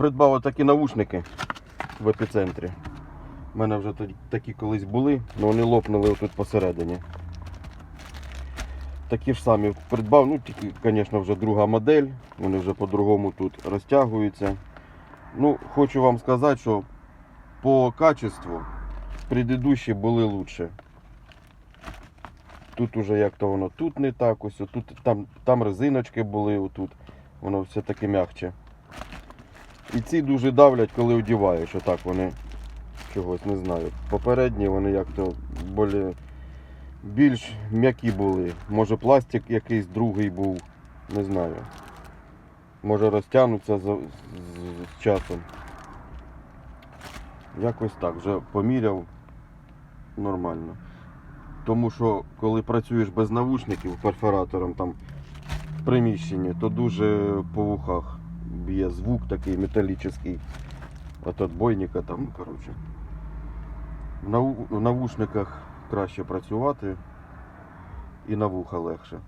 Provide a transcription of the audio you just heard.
придбав такі навушники в епіцентрі. У мене вже такі колись були, але вони лопнули отут посередині. Такі ж самі придбав, ну тільки, звісно, вже друга модель, вони вже по-другому тут розтягуються. Ну, хочу вам сказати, що по качеству предыдущі були лучше. Тут уже як то воно тут не так, ось тут там, там резиночки були, отут воно все таки м'якче. І ці дуже давлять, коли одіваєш, отак вони чогось не знаю. Попередні вони як то болі, більш м'які були. Може пластик якийсь другий був, не знаю. Може розтягнуться з, з, з часом. Якось так, вже поміряв нормально. Тому що коли працюєш без навушників перфоратором там в приміщенні, то дуже по вухах б'є звук такий металічний. От отбойника там, коротше. В навушниках краще працювати і на вуха легше.